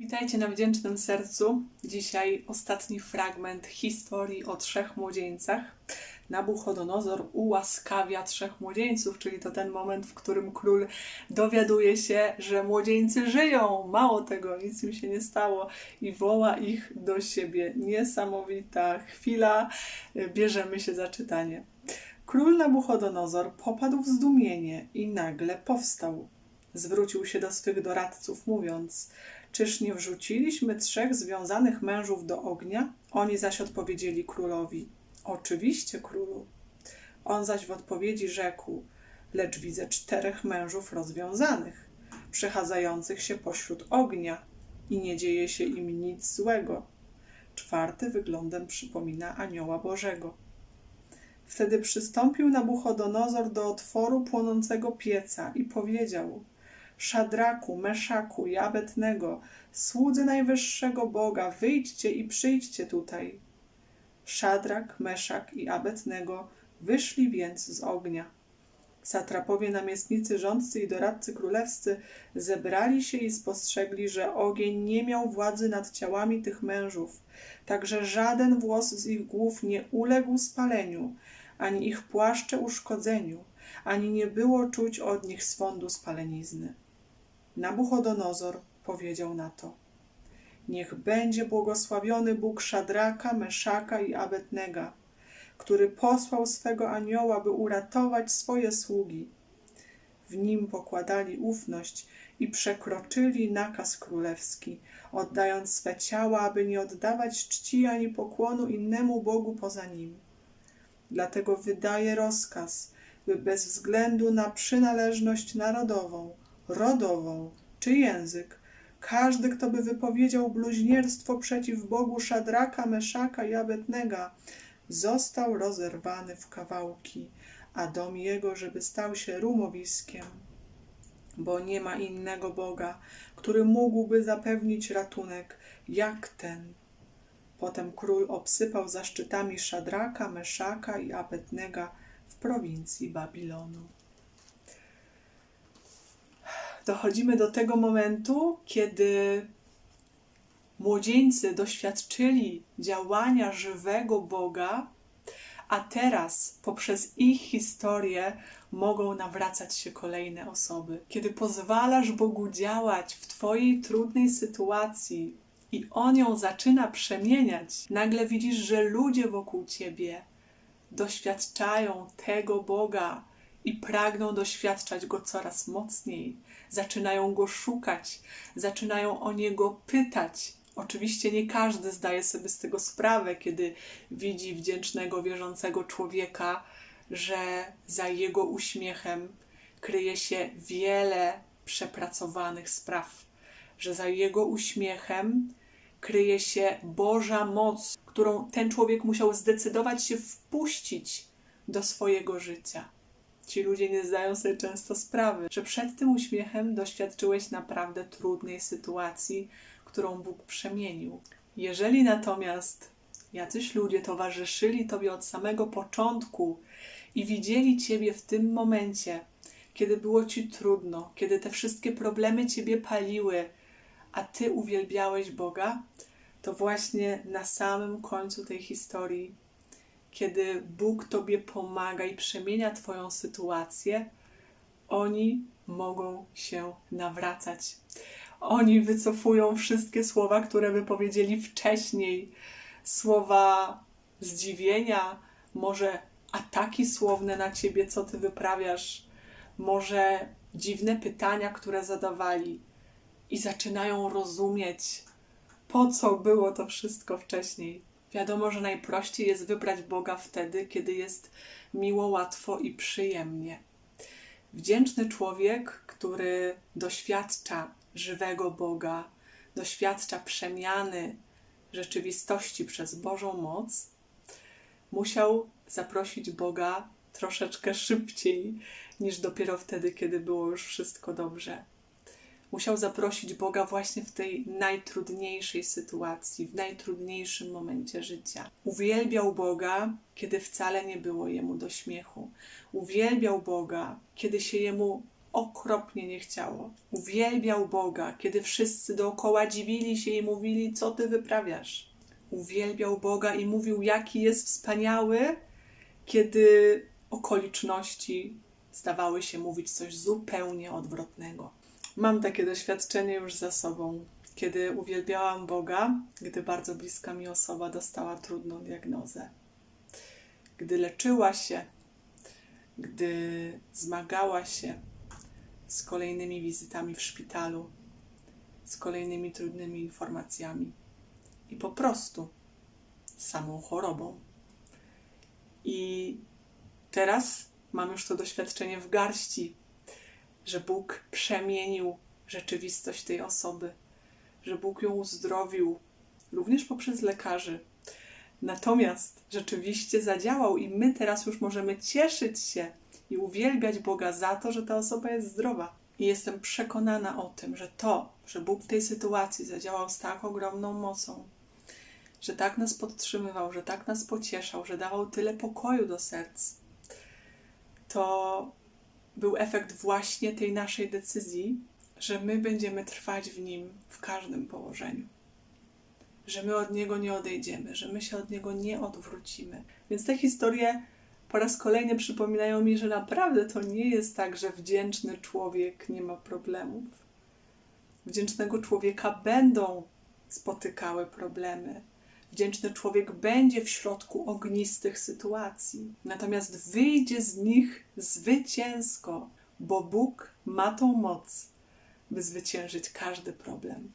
Witajcie na Wdzięcznym Sercu. Dzisiaj ostatni fragment historii o trzech młodzieńcach. Nabuchodonozor ułaskawia trzech młodzieńców, czyli to ten moment, w którym król dowiaduje się, że młodzieńcy żyją. Mało tego, nic im się nie stało i woła ich do siebie. Niesamowita chwila. Bierzemy się za czytanie. Król Nabuchodonozor popadł w zdumienie i nagle powstał. Zwrócił się do swych doradców, mówiąc: Czyż nie wrzuciliśmy trzech związanych mężów do ognia? Oni zaś odpowiedzieli królowi: Oczywiście, królu. On zaś w odpowiedzi rzekł: Lecz widzę czterech mężów rozwiązanych, przechadzających się pośród ognia, i nie dzieje się im nic złego. Czwarty wyglądem przypomina anioła Bożego. Wtedy przystąpił Nabuchodonozor do otworu płonącego pieca i powiedział: Szadraku, Meszaku i Abednego, słudzy najwyższego Boga, wyjdźcie i przyjdźcie tutaj. Szadrak, Meszak i Abednego wyszli więc z ognia. Satrapowie, namiestnicy, rządcy i doradcy królewscy zebrali się i spostrzegli, że ogień nie miał władzy nad ciałami tych mężów, także żaden włos z ich głów nie uległ spaleniu, ani ich płaszcze uszkodzeniu, ani nie było czuć od nich swądu spalenizny. Nabuchodonozor powiedział na to: Niech będzie błogosławiony Bóg Szadraka, Meszaka i Abednego, który posłał swego anioła, by uratować swoje sługi. W nim pokładali ufność i przekroczyli nakaz królewski, oddając swe ciała, aby nie oddawać czci ani pokłonu innemu Bogu poza nim. Dlatego wydaje rozkaz, by bez względu na przynależność narodową, rodową czy język, każdy, kto by wypowiedział bluźnierstwo przeciw Bogu Szadraka, Meszaka i Abednego, został rozerwany w kawałki, a dom jego, żeby stał się rumowiskiem. Bo nie ma innego Boga, który mógłby zapewnić ratunek jak ten. Potem król obsypał zaszczytami Szadraka, Meszaka i Abednego w prowincji Babilonu dochodzimy do tego momentu, kiedy młodzieńcy doświadczyli działania żywego Boga, a teraz poprzez ich historię mogą nawracać się kolejne osoby. Kiedy pozwalasz Bogu działać w Twojej trudnej sytuacji i On ją zaczyna przemieniać, nagle widzisz, że ludzie wokół Ciebie doświadczają tego Boga i pragną doświadczać Go coraz mocniej zaczynają go szukać, zaczynają o niego pytać. Oczywiście nie każdy zdaje sobie z tego sprawę, kiedy widzi wdzięcznego, wierzącego człowieka, że za jego uśmiechem kryje się wiele przepracowanych spraw, że za jego uśmiechem kryje się Boża moc, którą ten człowiek musiał zdecydować się wpuścić do swojego życia. Ci ludzie nie zdają sobie często sprawy, że przed tym uśmiechem doświadczyłeś naprawdę trudnej sytuacji, którą Bóg przemienił. Jeżeli natomiast jacyś ludzie towarzyszyli Tobie od samego początku i widzieli Ciebie w tym momencie, kiedy było Ci trudno, kiedy te wszystkie problemy Ciebie paliły, a Ty uwielbiałeś Boga, to właśnie na samym końcu tej historii kiedy Bóg Tobie pomaga i przemienia Twoją sytuację, oni mogą się nawracać. Oni wycofują wszystkie słowa, które wypowiedzieli wcześniej, słowa zdziwienia, może ataki słowne na Ciebie, co Ty wyprawiasz, może dziwne pytania, które zadawali i zaczynają rozumieć, po co było to wszystko wcześniej. Wiadomo, że najprościej jest wybrać Boga wtedy, kiedy jest miło, łatwo i przyjemnie. Wdzięczny człowiek, który doświadcza żywego Boga, doświadcza przemiany rzeczywistości przez Bożą moc, musiał zaprosić Boga troszeczkę szybciej niż dopiero wtedy, kiedy było już wszystko dobrze musiał zaprosić Boga właśnie w tej najtrudniejszej sytuacji, w najtrudniejszym momencie życia. Uwielbiał Boga, kiedy wcale nie było jemu do śmiechu. Uwielbiał Boga, kiedy się jemu okropnie nie chciało. Uwielbiał Boga, kiedy wszyscy dookoła dziwili się i mówili: Co ty wyprawiasz? Uwielbiał Boga i mówił, jaki jest wspaniały, kiedy okoliczności zdawały się mówić coś zupełnie odwrotnego. Mam takie doświadczenie już za sobą, kiedy uwielbiałam Boga, gdy bardzo bliska mi osoba dostała trudną diagnozę. Gdy leczyła się, gdy zmagała się z kolejnymi wizytami w szpitalu, z kolejnymi trudnymi informacjami i po prostu samą chorobą. I teraz mam już to doświadczenie w garści, że Bóg przemienił rzeczywistość tej osoby, że Bóg ją uzdrowił, również poprzez lekarzy. Natomiast rzeczywiście zadziałał, i my teraz już możemy cieszyć się i uwielbiać Boga za to, że ta osoba jest zdrowa. I jestem przekonana o tym, że to, że Bóg w tej sytuacji zadziałał z tak ogromną mocą, że tak nas podtrzymywał, że tak nas pocieszał, że dawał tyle pokoju do serc, to był efekt właśnie tej naszej decyzji, że my będziemy trwać w nim w każdym położeniu. Że my od niego nie odejdziemy, że my się od niego nie odwrócimy. Więc te historie po raz kolejny przypominają mi, że naprawdę to nie jest tak, że wdzięczny człowiek nie ma problemów. Wdzięcznego człowieka będą spotykały problemy. Wdzięczny człowiek będzie w środku ognistych sytuacji, natomiast wyjdzie z nich zwycięsko, bo Bóg ma tą moc, by zwyciężyć każdy problem.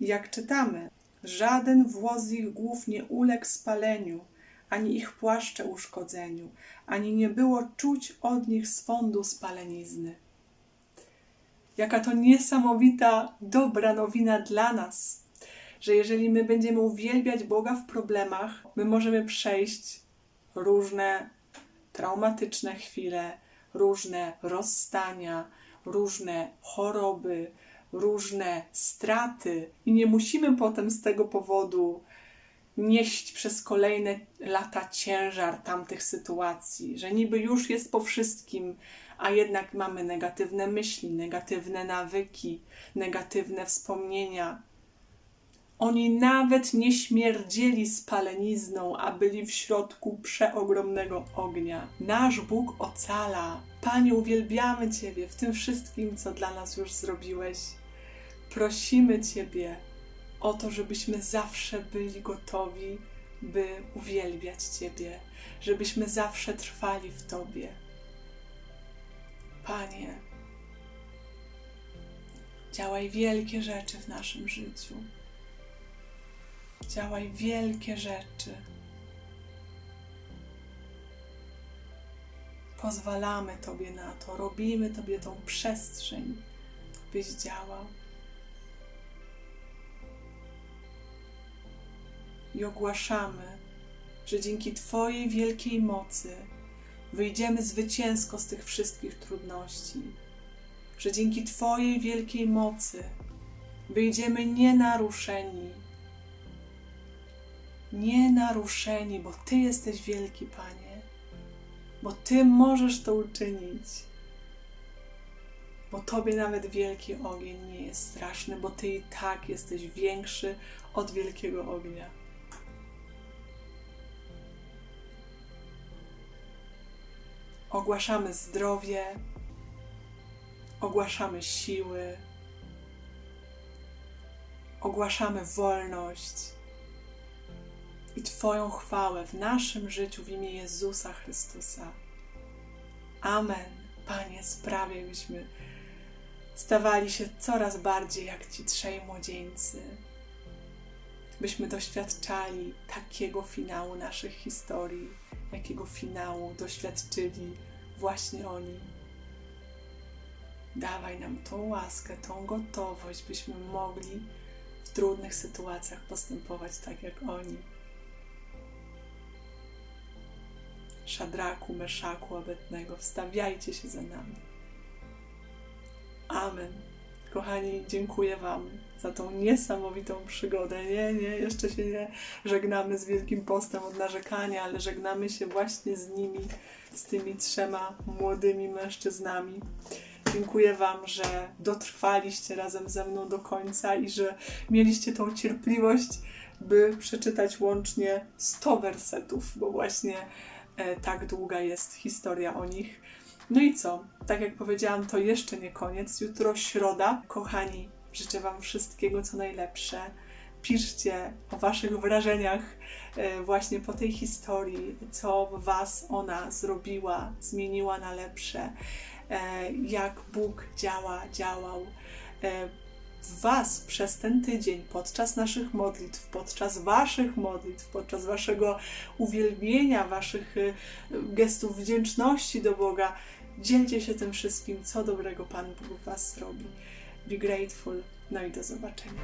Jak czytamy, żaden włos ich głów nie uległ spaleniu, ani ich płaszcze uszkodzeniu, ani nie było czuć od nich swądu spalenizny. Jaka to niesamowita, dobra nowina dla nas, że jeżeli my będziemy uwielbiać Boga w problemach, my możemy przejść różne traumatyczne chwile, różne rozstania, różne choroby, różne straty, i nie musimy potem z tego powodu nieść przez kolejne lata ciężar tamtych sytuacji, że niby już jest po wszystkim, a jednak mamy negatywne myśli, negatywne nawyki, negatywne wspomnienia. Oni nawet nie śmierdzieli spalenizną, a byli w środku przeogromnego ognia. Nasz Bóg ocala. Panie, uwielbiamy Ciebie w tym wszystkim, co dla nas już zrobiłeś. Prosimy Ciebie o to, żebyśmy zawsze byli gotowi, by uwielbiać Ciebie, żebyśmy zawsze trwali w Tobie. Panie, działaj wielkie rzeczy w naszym życiu. Działaj wielkie rzeczy. Pozwalamy Tobie na to, robimy Tobie tą przestrzeń, byś działał. I ogłaszamy, że dzięki Twojej wielkiej mocy wyjdziemy zwycięsko z tych wszystkich trudności, że dzięki Twojej wielkiej mocy wyjdziemy nienaruszeni, nienaruszeni, bo Ty jesteś wielki, Panie, bo Ty możesz to uczynić. Bo Tobie nawet wielki ogień nie jest straszny, bo Ty i tak jesteś większy od wielkiego ognia. Ogłaszamy zdrowie, ogłaszamy siły, ogłaszamy wolność i Twoją chwałę w naszym życiu w imię Jezusa Chrystusa. Amen. Panie, sprawiaj, byśmy stawali się coraz bardziej jak Ci trzej młodzieńcy, byśmy doświadczali takiego finału naszych historii, jakiego finału doświadczyli właśnie oni. Dawaj nam tą łaskę, tą gotowość, byśmy mogli w trudnych sytuacjach postępować tak jak oni. Szadraku, Meszaku, Abednego, wstawiajcie się za nami. Amen. Kochani, dziękuję Wam za tą niesamowitą przygodę. Nie, nie, jeszcze się nie żegnamy z Wielkim Postem od narzekania, ale żegnamy się właśnie z nimi, z tymi trzema młodymi mężczyznami. Dziękuję Wam, że dotrwaliście razem ze mną do końca i że mieliście tą cierpliwość, by przeczytać łącznie 100 wersetów, bo właśnie tak długa jest historia o nich. No i co? Tak jak powiedziałam, to jeszcze nie koniec. Jutro środa. Kochani, życzę Wam wszystkiego co najlepsze. Piszcie o Waszych wrażeniach e, właśnie po tej historii, co Was ona zrobiła, zmieniła na lepsze, e, jak Bóg działa, działał e, Was przez ten tydzień, podczas naszych modlitw, podczas Waszych modlitw, podczas Waszego uwielbienia, Waszych e, gestów wdzięczności do Boga. Dzielcie się tym wszystkim, co dobrego Pan Bóg Was zrobi. Be grateful. No i do zobaczenia.